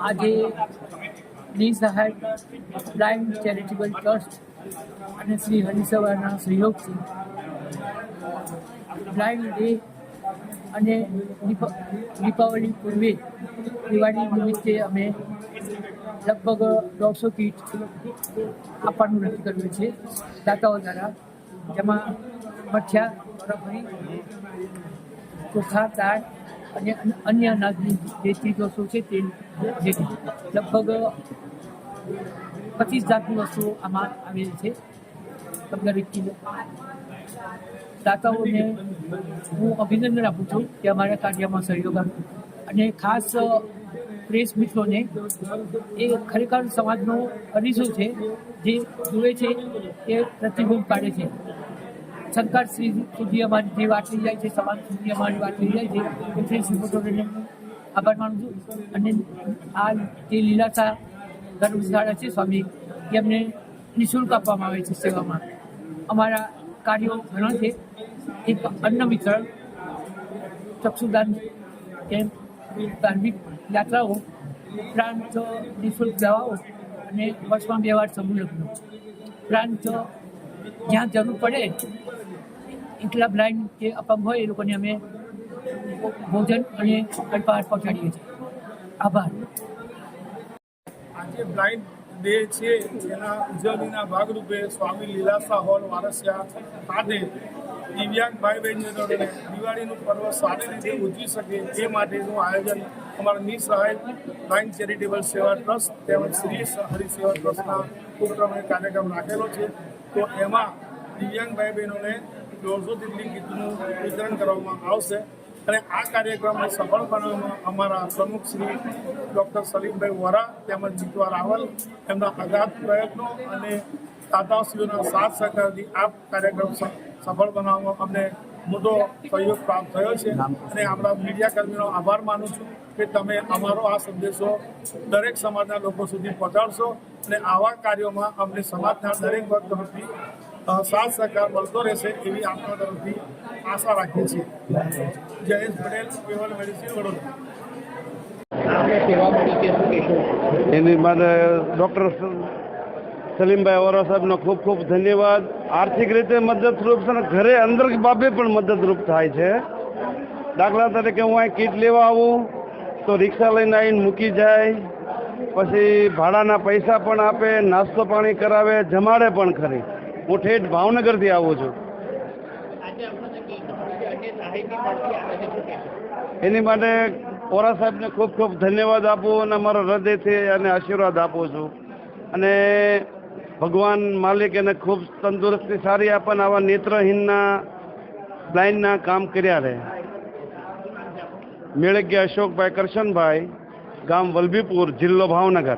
આજે નિસહાય blind charitable trust અને શ્રી હરિસભાના સહયોગથી બ્લાઇન્ડ ડે અને દીપાવલી પૂર્વે દિવાળી નિમિત્તે અમે લગભગ દોઢસો કીટ આપવાનું નક્કી કર્યું છે. દાતાઓ દ્વારા જેમાં મઠિયા, બરફરી, ચોખા, દાળ અને અન- અન્ય અનાજની જે ચીજવસ્તુઓ છે તે જે લગભગ પચીસ જાતની વસ્તુઓ આમાં આવેલી છે. પંદર કિલો. દાતાઓને હું અભિનંદન આપું છું કે અમારા કાર્યમાં સહયોગ અને ખાસ પ્રેસ મિત્રોને, એ ખરેખર સમાજનો અરીસો છે જે જુએ છે એ પ્રતિબિંબ પાડે છે. સરકાર શ્રી સુધી જે વાત લઈ જાય છે, સમાજ સુધી અમારી વાત લઈ જાય છે, એ પ્રેસ રિપોર્ટરોને આભાર માનું છું. અને આ જે લીલાસા ધર્મશાળા છે સ્વામી એમને નિઃશુલ્ક આપવામાં આવે છે સેવામાં. અમારા કાર્યો ઘણા છે. એક અન્ન વિતરણ, ચક્ષુદાન કેમ્પ ધાર્મિક યાત્રાઓ ઉપરાંત નિઃશુલ્ક દવાઓ અને વર્ષમાં બે વાર સમૂહ લગ્ન. ઉપરાંત જ્યાં જરૂર પડે એકલા બ્લાઇન્ડ કે અપંગ હોય એ લોકોને અમે ભોજન અને અલ્પાહાર પહોંચાડીએ છીએ. આભાર. આજે બ્લાઇન્ડ ડે છે, જેના ઉજવણીના ભાગરૂપે સ્વામી લીલાસા હોલ, વારસિયા ખાતે દિવ્યાંગ ભાઈ બહેનોને દિવાળીનું પર્વ સારી રીતે ઉજવી શકે તે માટેનું આયોજન અમારા Nisahay blind charitable Seva trust તેમજ શ્રી હરિસેવા ટ્રસ્ટના ઉપક્રમે કાર્યક્રમ રાખેલો છે. તો એમાં દિવ્યાંગ ભાઈ બહેનોને દોઢસો જેટલી કીટનું વિતરણ કરવામાં આવશે. અને આ કાર્યક્રમને સફળ બનાવવામાં અમારા પ્રમુખ શ્રી ડૉક્ટર સલીમભાઈ વોરા તેમજ જીતવા રાવલ એમના અગાધ પ્રયત્નો અને દાદાશ્રીઓના સાથ સહકારથી આ કાર્યક્રમ સફળ બનાવવામાં અમને મોટો સહયોગ પ્રાપ્ત થયો છે અને આપણા મીડિયાકર્મીનો આભાર માનું છું કે તમે અમારો આ સંદેશો દરેક સમાજના લોકો સુધી પહોંચાડશો અને આવા કાર્યોમાં અમને સમાજના દરેક વર્ગ તરફથી સાથ સહકાર મળતો રહેશે એવી આપણા તરફથી આશા રાખીએ છીએ. જયેશ પટેલ કેવલ મેડિસિન વડોદરા. એની માટે ડૉક્ટર સલીમભાઈ ઓરા સાહેબનો ખૂબ ખૂબ ધન્યવાદ. આર્થિક રીતે મદદરૂપ છે અને ઘરે અંદર બાબે પણ મદદરૂપ થાય છે. દાખલા તરીકે હું અહીં કીટ લેવા આવું, તો રિક્ષા લઈને આવીને મૂકી જાય, પછી ભાડાના પૈસા પણ આપે, નાસ્તો પાણી કરાવે, જમાડે પણ ખરી. હું ઠેઠ ભાવનગરથી આવું છું. એની માટે ઓરા સાહેબને ખૂબ ખૂબ ધન્યવાદ આપું અને મારો હૃદયથી અને આશીર્વાદ આપું છું. અને ભગવાન માલિક એને ખૂબ તંદુરસ્તી સારી આપે અને આવા નેત્રહીનના બ્લાઇન્ડના કામ કર્યા રહે. મેળગ્યા અશોકભાઈ કરશનભાઈ, ગામ વલભીપુર, જિલ્લો ભાવનગર.